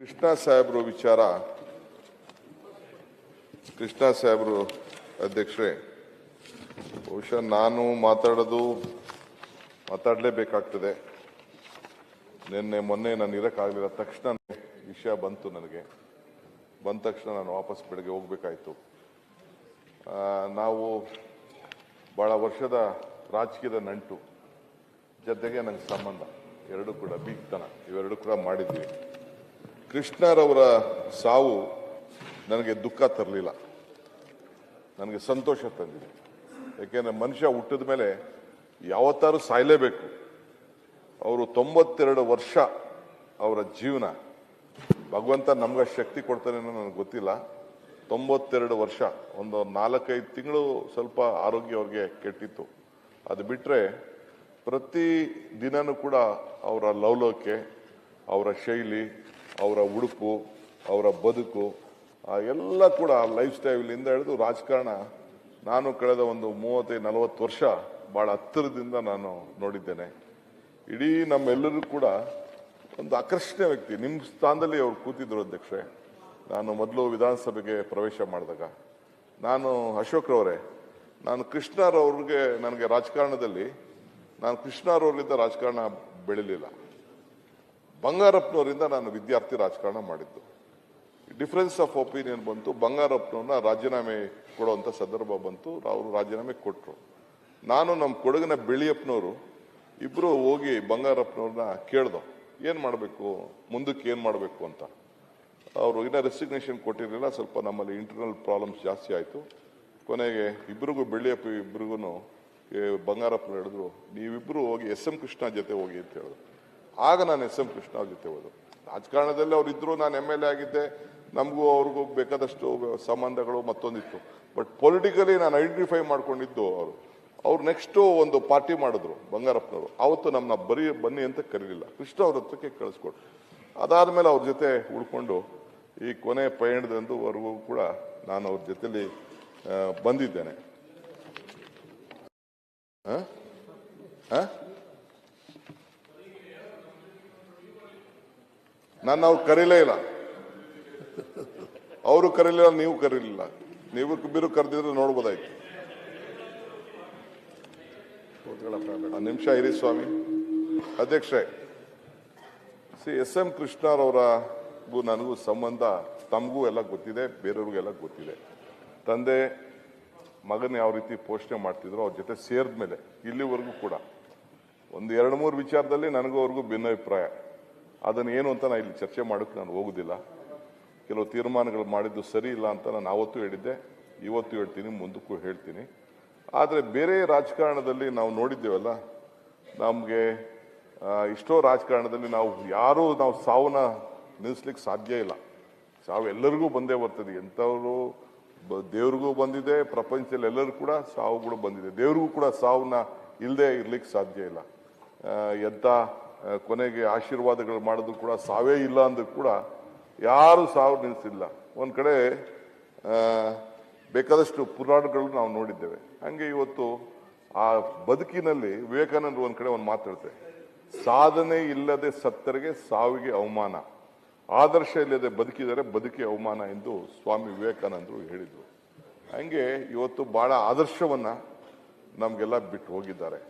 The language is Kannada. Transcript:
ಕೃಷ್ಣ ಸಾಹೇಬ್ರು ವಿಚಾರ. ಕೃಷ್ಣ ಸಾಹೇಬ್ರು ಅಧ್ಯಕ್ಷರೇ, ಬಹುಶಃ ನಾನು ಮಾತಾಡೋದು ಮಾತಾಡಲೇಬೇಕಾಗ್ತದೆ. ನಿನ್ನೆ ಮೊನ್ನೆ ನಾನು ಇರೋಕ್ಕಾಗಲಿಲ್ಲ ತಕ್ಷಣ ವಿಷಯ ಬಂತು ನನಗೆ. ಬಂದ ತಕ್ಷಣ ನಾನು ವಾಪಸ್ ಬೆಳಗ್ಗೆ ಹೋಗಬೇಕಾಯಿತು. ನಾವು ಭಾಳ ವರ್ಷದ ರಾಜಕೀಯದ ನಂಟು. ಜೊತೆಗೆ ನನಗೆ ಸಂಬಂಧ. ಎರಡು ಕೂಡ ಬೀಗ್ತನ. ಇವೆರಡು ಕೂಡ ಮಾಡಿದ್ವಿ. ಕೃಷ್ಣರವರ ಸಾವು ನನಗೆ ದುಃಖ ತರಲಿಲ್ಲ. ನನಗೆ ಸಂತೋಷ ತಂದಿದೆ. ಯಾಕೆಂದರೆ ಮನುಷ್ಯ ಹುಟ್ಟಿದ ಮೇಲೆ ಯಾವತ್ತಾರು ಸಾಯಲೇಬೇಕು. ಅವರು ತೊಂಬತ್ತೆರಡು ವರ್ಷ ಅವರ ಜೀವನ, ಭಗವಂತ ನಮ್ಗೆ ಶಕ್ತಿ ಕೊಡ್ತಾನೆ ನನಗೆ ಗೊತ್ತಿಲ್ಲ. ತೊಂಬತ್ತೆರಡು ವರ್ಷ, ಒಂದು ನಾಲ್ಕೈದು ತಿಂಗಳು ಸ್ವಲ್ಪ ಆರೋಗ್ಯ ಅವ್ರಿಗೆ ಕೆಟ್ಟಿತ್ತು. ಅದು ಬಿಟ್ಟರೆ ಪ್ರತಿ ದಿನನೂ ಕೂಡ ಅವರ ಲವಲೋಕೆ ಅವರ ಶೈಲಿ ಅವರ ಉಡುಪು, ಅವರ ಬದುಕು ಎಲ್ಲ ಕೂಡ ಲೈಫ್ ಸ್ಟೈಲಿಂದ ಹಿಡಿದು ರಾಜಕಾರಣ. ನಾನು ಕಳೆದ ಒಂದು ಮೂವತ್ತೈದು ನಲವತ್ತು ವರ್ಷ ಬಹಳ ಹತ್ತಿರದಿಂದ ನಾನು ನೋಡಿದ್ದೇನೆ. ಇಡೀ ನಮ್ಮೆಲ್ಲರೂ ಕೂಡ ಒಂದು ಆಕರ್ಷಣೆ ವ್ಯಕ್ತಿ. ನಿಮ್ಮ ಸ್ಥಾನದಲ್ಲಿ ಅವ್ರು ಕೂತಿದ್ರು ಅಧ್ಯಕ್ಷರೇ. ನಾನು ಮೊದಲು ವಿಧಾನಸಭೆಗೆ ಪ್ರವೇಶ ಮಾಡಿದಾಗ. ನಾನು ಅಶೋಕ್ರವರೇ ನಾನು ಕೃಷ್ಣರವ್ರಿಗೆ ನನಗೆ ರಾಜಕಾರಣದಲ್ಲಿ, ನಾನು ಕೃಷ್ಣರವರಿಂದ ರಾಜಕಾರಣ ಬೆಳಿಲಿಲ್ಲ. ಬಂಗಾರಪ್ಪನವರಿಂದ ನಾನು ವಿದ್ಯಾರ್ಥಿ ರಾಜಕಾರಣ ಮಾಡಿದ್ದು. ಡಿಫರೆನ್ಸ್ ಆಫ್ ಒಪಿನಿಯನ್ ಬಂತು ಬಂಗಾರಪ್ಪನವ್ರನ್ನ ರಾಜೀನಾಮೆ ಕೊಡುವಂಥ ಸಂದರ್ಭ ಬಂತು, ಅವರು ರಾಜೀನಾಮೆ ಕೊಟ್ಟರು ನಾನು ನಮ್ಮ ಕೊಡಗಿನ ಬೆಳಿಯಪ್ಪನವರು ಇಬ್ಬರು ಹೋಗಿ ಬಂಗಾರಪ್ಪನವ್ರನ್ನ ಕೇಳ್ದೋ, ಏನು ಮಾಡಬೇಕು, ಮುಂದಕ್ಕೆ ಏನು ಮಾಡಬೇಕು ಅಂತ. ಅವರು ಇನ್ನೂ ರೆಸಿಗ್ನೇಷನ್ ಕೊಟ್ಟಿರಲಿಲ್ಲ, ಸ್ವಲ್ಪ ನಮ್ಮಲ್ಲಿ ಇಂಟರ್ನಲ್ ಪ್ರಾಬ್ಲಮ್ಸ್ ಜಾಸ್ತಿ ಆಯಿತು. ಕೊನೆಗೆ ಇಬ್ಬರಿಗೂ ಬೆಳ್ಳಿಯಪ್ಪ ಇಬ್ಬರಿಗೂ ಬಂಗಾರಪ್ಪನ ಹೇಳಿದ್ರು ನೀವಿಬ್ಬರು ಹೋಗಿ ಎಸ್ ಎಂ ಕೃಷ್ಣ ಜೊತೆ ಹೋಗಿ ಅಂತ ಹೇಳಿದ್ರು. ಆಗ ನಾನು ಎಸ್ ಎಂ ಕೃಷ್ಣ ಅವ್ರ ಜೊತೆ ಹೋದರು ರಾಜಕಾರಣದಲ್ಲಿ ಅವ್ರು ಇದ್ರು ನಾನು ಎಂ ಎಲ್ ಎ ಆಗಿದ್ದೆ. ನಮಗೂ ಅವ್ರಿಗೂ ಬೇಕಾದಷ್ಟು ಸಂಬಂಧಗಳು ಮತ್ತೊಂದಿತ್ತು. ಬಟ್ ಪೊಲಿಟಿಕಲಿ ನಾನು ಐಡೆಂಟಿಫೈ ಮಾಡ್ಕೊಂಡಿದ್ದು ಅವರು. ಅವ್ರು ನೆಕ್ಸ್ಟು ಒಂದು ಪಾರ್ಟಿ ಮಾಡಿದ್ರು, ಬಂಗಾರಪ್ಪನವರು. ಅವತ್ತು ನಮ್ಮನ್ನ ಬರೀ ಬನ್ನಿ ಅಂತ ಕರೀಲಿಲ್ಲ. ಕೃಷ್ಣ ಅವ್ರ ಹತ್ರಕ್ಕೆ ಕಳಿಸ್ಕೊಟ್ರು. ಅದಾದಮೇಲೆ ಅವ್ರ ಜೊತೆ ಉಳ್ಕೊಂಡು ಈ ಕೊನೆ ಪಯಣದಂದುವರೆಗೂ ಕೂಡ ನಾನು ಅವ್ರ ಜೊತೆಲಿ ಬಂದಿದ್ದೇನೆ. ಹಾಂ? ಆ? ನಾನು ಅವ್ರು ಕರೀಲೇ ಇಲ್ಲ. ಅವರು ಕರೀಲಿಲ್ಲ, ನೀವು ಕರೀಲಿಲ್ಲ. ನೀವು ಬಿರು ಕರೆದಿದ್ರೆ ನೋಡ್ಬೋದಾಯ್ತು. ನಿಮಿಷ ಇರಿ ಸ್ವಾಮಿ. ಅಧ್ಯಕ್ಷರೇ ಸಿ ಎಸ್ ಎಂ ಕೃಷ್ಣರವರಗೂ ನನಗೂ ಸಂಬಂಧ ತಮಗೂ ಎಲ್ಲ ಗೊತ್ತಿದೆ, ಬೇರೆಯವ್ರಿಗೆಲ್ಲ ಗೊತ್ತಿದೆ. ತಂದೆ, ಮಗನ ಯಾವ ರೀತಿ ಪೋಷಣೆ ಮಾಡ್ತಿದ್ರು ಅವ್ರ ಜೊತೆ ಸೇರಿದ ಮೇಲೆ ಇಲ್ಲಿವರೆಗೂ ಕೂಡ ಒಂದು ಎರಡು ಮೂರು ವಿಚಾರದಲ್ಲಿ ನನಗೂ ಅವ್ರಿಗೂ ಭಿನ್ನಾಭಿಪ್ರಾಯ. ಅದನ್ನು ಏನು ಅಂತ ನಾನು ಇಲ್ಲಿ ಚರ್ಚೆ ಮಾಡೋಕ್ಕೆ ನಾನು ಹೋಗೋದಿಲ್ಲ. ಕೆಲವು ತೀರ್ಮಾನಗಳು ಮಾಡಿದ್ದು ಸರಿ ಇಲ್ಲ ಅಂತ ನಾನು ಆವತ್ತೂ ಹೇಳಿದ್ದೆ, ಇವತ್ತು ಹೇಳ್ತೀನಿ, ಮುಂದಕ್ಕೂ ಹೇಳ್ತೀನಿ. ಆದರೆ ಬೇರೆ ರಾಜಕಾರಣದಲ್ಲಿ ನಾವು ನೋಡಿದ್ದೇವಲ್ಲ, ನಮಗೆ ಇಷ್ಟೋ ರಾಜಕಾರಣದಲ್ಲಿ ನಾವು ಯಾರೂ ನಾವು ಸಾವನ್ನ ನಿಲ್ಲಿಸ್ಲಿಕ್ಕೆ ಸಾಧ್ಯ ಇಲ್ಲ. ಸಾವು ಎಲ್ಲರಿಗೂ ಬಂದೇ ಬರ್ತದೆ, ಎಂಥವರು ದೇವ್ರಿಗೂ ಬಂದಿದೆ, ಪ್ರಪಂಚದಲ್ಲಿ ಎಲ್ಲರೂ ಕೂಡ ಸಾವುಗಳು ಬಂದಿದೆ. ದೇವ್ರಿಗೂ ಕೂಡ ಸಾವನ್ನ ಇಲ್ಲದೆ ಇರ್ಲಿಕ್ಕೆ ಸಾಧ್ಯ ಇಲ್ಲ. ಎಂಥ ಕೊನೆಗೆ ಆಶೀರ್ವಾದಗಳು ಮಾಡೋದು ಕೂಡ ಸಾವೇ ಇಲ್ಲ ಅಂದ್ರೂ ಕೂಡ ಯಾರು ಸಾವು ನಿಲ್ಲಿಸಿಲ್ಲ ಒಂದು ಕಡೆ ಬೇಕಾದಷ್ಟು ಪುರಾಣಗಳು ನಾವು ನೋಡಿದ್ದೇವೆ. ಹಂಗೆ ಇವತ್ತು ಆ ಬದುಕಿನಲ್ಲಿ ವಿವೇಕಾನಂದರು ಒಂದು ಕಡೆ ಒಂದು ಮಾತಾಡ್ತಾರೆ ಸಾಧನೆ ಇಲ್ಲದೆ ಸತ್ತರಿಗೆ ಸಾವಿಗೆ ಅವಮಾನ. ಆದರ್ಶ ಇಲ್ಲದೆ ಬದುಕಿದರೆ ಬದುಕಿ ಅವಮಾನ ಎಂದು ಸ್ವಾಮಿ ವಿವೇಕಾನಂದರು ಹೇಳಿದರು. ಹಂಗೆ ಇವತ್ತು ಭಾಳ ಆದರ್ಶವನ್ನು ನಮಗೆಲ್ಲ ಬಿಟ್ಟು ಹೋಗಿದ್ದಾರೆ.